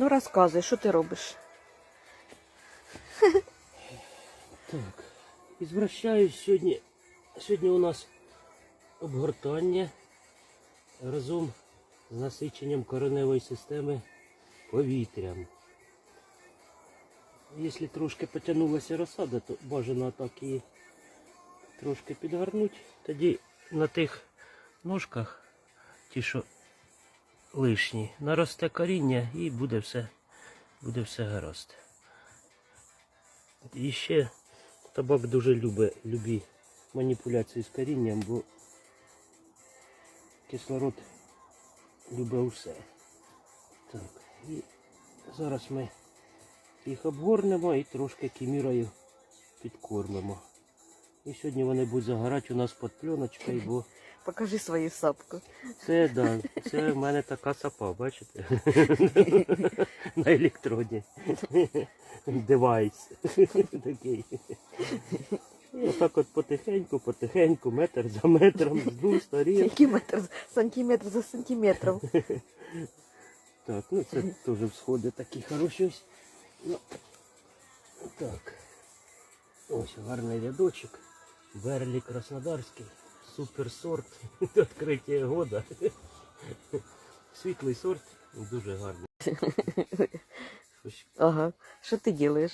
Ну розказуй, що ти робиш? Так, ізвращаюсь сьогодні. Сьогодні у нас обгортання разом з насиченням кореневої системи повітрям. Якщо трошки потягнулася розсада, то бажано так її трошки підгорнути. Тоді на тих ножках, ті, що лишні, наросте коріння і буде все, буде все гаразд. І ще табак дуже любить любі маніпуляції з корінням, бо кислород любить усе. Так, і зараз ми їх обгорнемо і трошки кімірою підкормимо. І сьогодні вони будуть загорати у нас під пленочкою, бо Покажи свою сапку. це, да, це в мене така сапа, бачите? На електроні. Девайс. Такий. І отак от потихеньку, потихеньку, метр за метром, з двох сторін. Який метр? Сантиметр за сантиметром. Так, ну це теж всходи такі хороші. ось. Ну, так. Ось гарний рядочок. Краснодарський. Супер сорт. Відкриття года. Світлий сорт. Дуже гарний. Ага. Що ти робиш?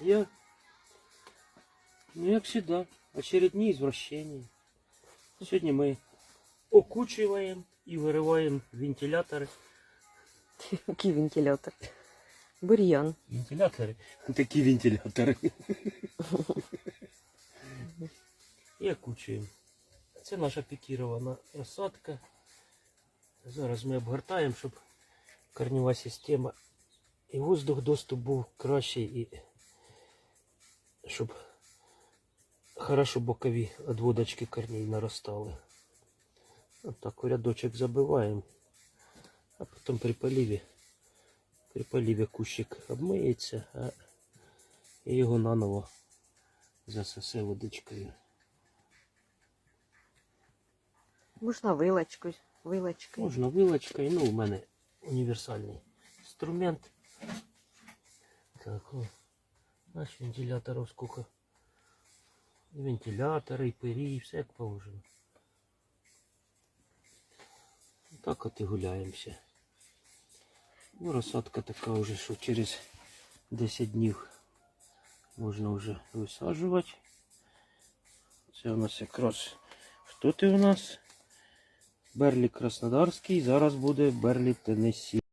Я, ну як завжди, очередні извращения. Сьогодні ми окучиваємо і вириваємо вентилятори. Який вентилятор? Бур'ян. Вентилятори? Такі вентилятори. І окучуємо. Це наша пікірована розсадка. Зараз ми обгортаємо, щоб корнева система і воздух доступ був кращий і щоб хорошо бокові відводочки корней наростали. От так рядочок забиваємо, а потім при поливі, при поливі кущик обмиється, а його наново засосе водичкою. Можна вилочкою. Вилочкою. Можна вилочкою, ну у мене універсальний інструмент. Так, о, наш вентилятор сколько. І вентилятори, і пирі, і все як положено. Так от і гуляємося. Ну, розсадка така вже, що через 10 днів можна вже висаджувати. Це у нас якраз хто ти у нас? Берлі Краснодарський, зараз буде Берлі Теннессі.